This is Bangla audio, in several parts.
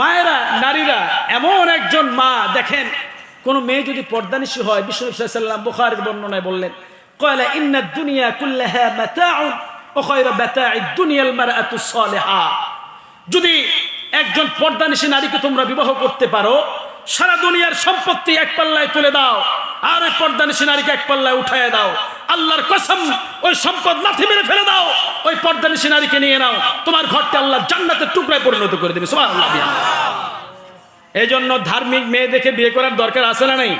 মায়েরা, নারীরা, এমন একজন মা দেখেন, কোন মেয়ে যদি পর্দানিশী হয় বিশ্বসাল্লাম বুখারের বর্ণনায় বললেন, কয়লা ইন্না দুনিয়া কুল্লাহা সালিহা। যদি একজন পর্দানিশী নারীকে তোমরা বিবাহ করতে পারো, সারা দুনিয়ার সম্পত্তি এক পাল্লায় তুলে দাও, আর ওই পর্দানিশী নারীকে এক পাল্লায় উঠায় দাও, আল্লাহর কসম, ওই সম্পদ লাথি মেরে ফেলে দাও ওই পর্দানিশী নারীকে নিয়ে নাও। তোমার ঘরটা আল্লাহ জান্নাতের টুকরায় পরিণত করে দেবে। সুবহানাল্লাহ এই জন্য ধার্মিক মেয়ে দেখে বিয়ে করার দরকার আছে না নাই?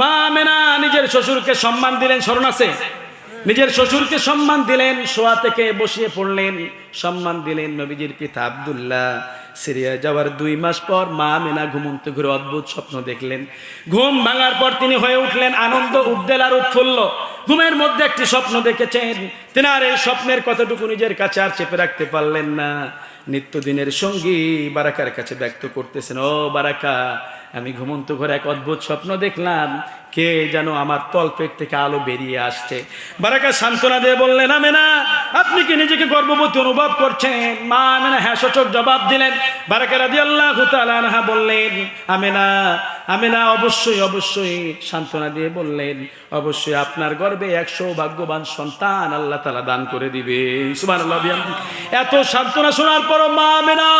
মা মেনা নিজের শ্বশুরকে সম্মান দিলেন, স্মরণ আছে? নিজের শ্বশুরকে সম্মান দিলেন, শোয়া থেকে বসিয়ে পড়লেন, সম্মান দিলেন নবীজির পিতা আব্দুল্লাহ। সিরিয়া যাওয়ার দুই মাস পর মা মেনা ঘুমন্ত ঘুরে অদ্ভুত স্বপ্ন দেখলেন। ঘুম ভাঙার পর তিনি হয়ে উঠলেন, আনন্দ উদ্দেল আর উৎফুল্ল। ঘুমের মধ্যে একটি স্বপ্ন দেখেছেন তিনি আর এই স্বপ্নের কতটুকু নিজের কাছে আর চেপে রাখতে পারলেন না। নিত্যদিনের সঙ্গী বারাকার কাছে ব্যক্ত করতেছেন, ও বারাকা, আমি ঘুমন্ত ঘরে এক অদ্ভুত স্বপ্ন দেখলাম। কে যেন আমার তলপেট থেকে আলো বেরিয়ে আসছে। বারাকা সান্ত্বনা দিয়ে বললেন, আমেনা, আপনি কি নিজেকে গর্ভবতী অনুভব করছেন? মা আমেনা হ্যাঁ সচক জবাব দিলেন। বারাকা রাজি আল্লাহ তালানহা বললেন, আমেনা আমেনা, অবশ্যই অবশ্যই। সান্ত্বনা দিয়ে বললেন, অবশ্যই আপনার গর্বে এক সৌভাগ্যবান সন্তান আল্লাহ তালা দান করে দিবে। এত সান্ত্বনা শোনার পর মা মেনা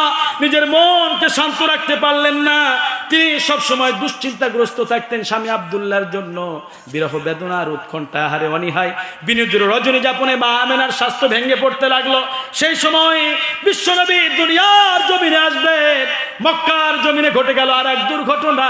নিজের মনকে শান্ত রাখতে পারলেন না। তিনি সব সময় দুশ্চিন্তাগ্রস্ত থাকতেন স্বামী আবদুল্লাহর জন্য। বিরহ বেদনার উৎকণ্ঠা হারে অনিহায় বিনোদুর রজনী যাপনে মা আমেনার স্বাস্থ্য ভেঙে পড়তে লাগল। সেই সময় বিশ্বনবী দুনিয়ার জমিনে আসবেন মক্কার জমিনে ঘটে গেল আর এক দুর্ঘটনা।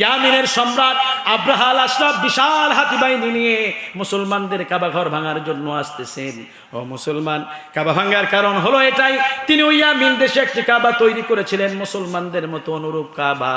ইয়ামিনের সম্রাট আব্রাহাল আশরাফ বিশাল হাতি বাহিনী নিয়ে মুসলমানদের কাবা ঘর ভাঙার জন্য আসতেছেন। ও মুসলমান, কাবা ভাঙার কারণ হলো এটাই। তিনি ইয়ামিন দেশে একটি কাবা তৈরি করেছিলেন, মুসলমানদের মতো অনুরূপ কাবা।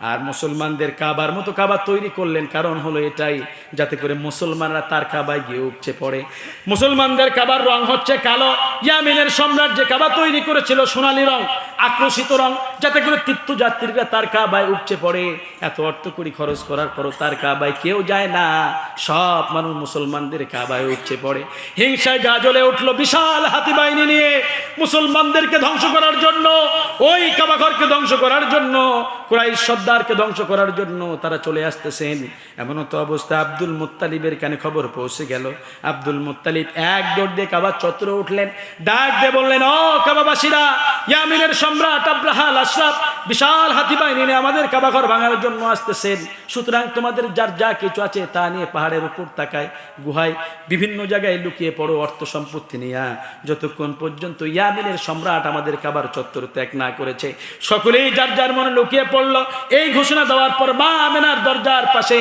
আর মুসলমানদের কাবার মতো কাবা তৈরি করলেন। কারণ হলো এটাই, যাতে করে মুসলমানরা তার কাবায় গিয়ে উপচে পড়ে। মুসলমানদের কাবার রং হচ্ছে কালো। ইয়ামিনের সম্রাট কাবা তৈরি করেছিল সোনালী রং, আক্রোশিত রং, যাতে করে তীর্থযাত্রীরা তার কাবায় উপচে পড়ে। এত অর্থ করি খরচ করার পরও তার কাবায় কেউ যায় না। সব মানুষ মুসলমানদের কাবায় উপচে পড়ে। হিংসায় গা জ্বলে উঠল বিশাল হাতি বাহিনী নিয়ে। মুসলমানদেরকে ধ্বংস করার জন্য, ওই কাবাঘরকে ধ্বংস করার জন্য কুরাইশ সর্দারকে ধ্বংস করার জন্য তারা চলে আসতেছেন। এমন তো অবস্থা আব্দুল মুত্তালিবের কানে খবর পৌঁছে গেল। আব্দুল মুত্তালিব এক দৌড় দিয়ে কাবার চত্বরে উঠলেন। ডাক দিয়ে বললেন, ও কাবাবাসীরা, ইয়ামিনের সম্রাট আব্রাহাল আশরাফ বিশাল হাতি বাহিনী নিয়ে আমাদের কাবাঘর ভাঙার জন্য আসতেছেন। সুতরাং তোমাদের যার যা কিছু আছে তা নিয়ে পাহাড়ের উপর তাকায়, গুহায় বিভিন্ন জায়গায় লুকিয়ে পড়ো অর্থ সম্পত্তি নিয়ে। যতক্ষণ পর্যন্ত ইয়ামিনের সম্রাট আমাদের কাবার চত্বর ত্যাগ না করেছে, সকলেই যার যার মনে লুকিয়ে পড়ল এই ঘোষণা দেওয়ার পর মা আমেনার দরজার পাশে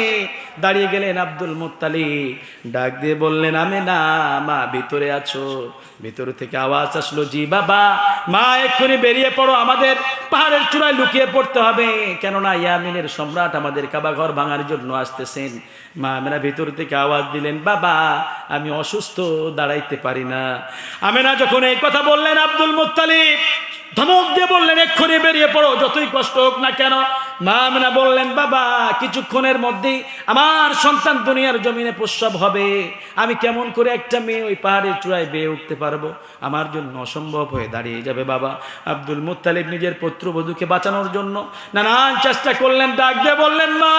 দাঁড়িয়ে গেলেন আব্দুল মুত্তালি ডাক দিয়ে বললেন, আমেনা, মা, ভিতরে আছো। ভিতর থেকে আওয়াজ আসলো, জি বাবা, মা, এক্ষুনি বেরিয়ে পড়ো, আমাদের পাহাড়ের চূড়ায় লুকিয়ে পড়তে হবে। কেননা ইয়ামিনের সম্রাট আমাদের কাবা ঘর ভাঙার জন্য আসতেছেন। মা আমেনা ভিতর থেকে আওয়াজ দিলেন, বাবা, আমি অসুস্থ, দাঁড়াইতে পারি না। আমেনা যখন এই কথা বললেন, আব্দুল মুত্তালিব ধমক দিয়ে বললেন, এক্ষুনি বেরিয়ে পড়ো, যতই কষ্ট হোক না কেন। মা আমেনা বললেন, বাবা, কিছুক্ষণের মধ্যেই আমার সন্তান দুনিয়ার জমিনে প্রসব হবে। আমি কেমন করে একটা মেয়ে ওই পাহাড়ের চূড়ায় বেয়ে উঠতে পারব? আমার জন্য অসম্ভব হয়ে দাঁড়িয়ে যাবে বাবা। আব্দুল মুত্তালিব নিজের পুত্রবধূকে বাঁচানোর জন্য নানান চেষ্টা করলেন, ডাক দিয়ে বললেন, মা,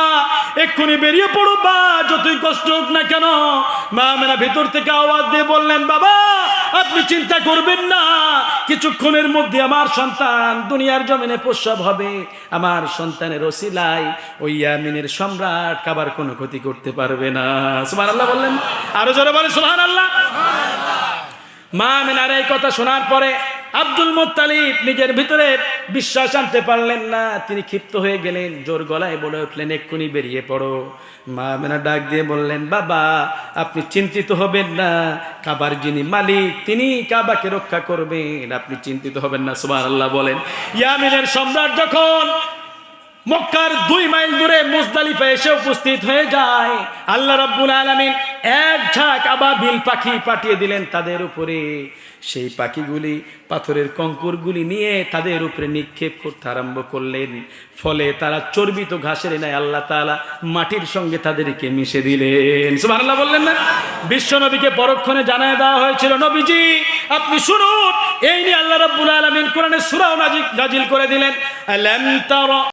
এক্ষুনি বেরিয়ে পড়ো বা, যতই কষ্ট হোক না কেন। মা আমেনা ভিতর থেকে আওয়াজ দিয়ে বললেন, বাবা, আপনি চিন্তা করবেন না কিছুক্ষণের মধ্যে আমার সন্তান দুনিয়ার জমিনে প্রসব হবে। আমার সন্তানের ওসিলাই ওই আমিনের সম্রাট কাবার কোনো ক্ষতি করতে পারবে না। সুমান আল্লাহ বললেন। আরও জোরে বলে সুহান আল্লাহ মা মিনার এই কথা শোনার পরে আব্দুল মুত্তালিব নিজের ভিতরে বিশ্বাস আনতে পারলেন না। তিনি ক্ষিপ্ত হয়ে গেলেন, জোর গলায় বলে উঠলেন, এক্ষুনি বেরিয়ে পড়ো। মা মেনা ডাক দিয়ে বললেন, বাবা, আপনি চিন্তিত হবেন না। কাবার যিনি মালিক, তিনি কাবাকে রক্ষা করবেন। আপনি চিন্তিত হবেন না, সুবহানাল্লাহ বলেন। ইয়ামিনের সম্রাট যখন মক্কার দুই মাইল দূরে মুজদালিফা এসে উপস্থিত হয়ে যায়। আল্লাহ রাব্বুল আলামিন এক ঝাঁক আবাবিল পাখি পাঠিয়ে দিলেন তাদের উপরে। সেই পাখিগুলি পাথরের কঙ্করগুলি নিয়ে তাদের উপরে নিক্ষেপ করতে আরম্ভ করলেন। ফলে তারা চর্বিত ঘাসের নাই আল্লাহ তাআলা মাটির সঙ্গে তাদেরকে মিশে দিলেন। সুবহানাল্লাহ বললেন না? বিশ্ব নবীকে পরক্ষণে জানায় দেওয়া হয়েছিল, নবীজি, আপনি শুনুন। এই নিয়ে আল্লাহ রাব্বুল আলামিন কোরআনে সূরা নাজিল করে দিলেন। আলাম তারা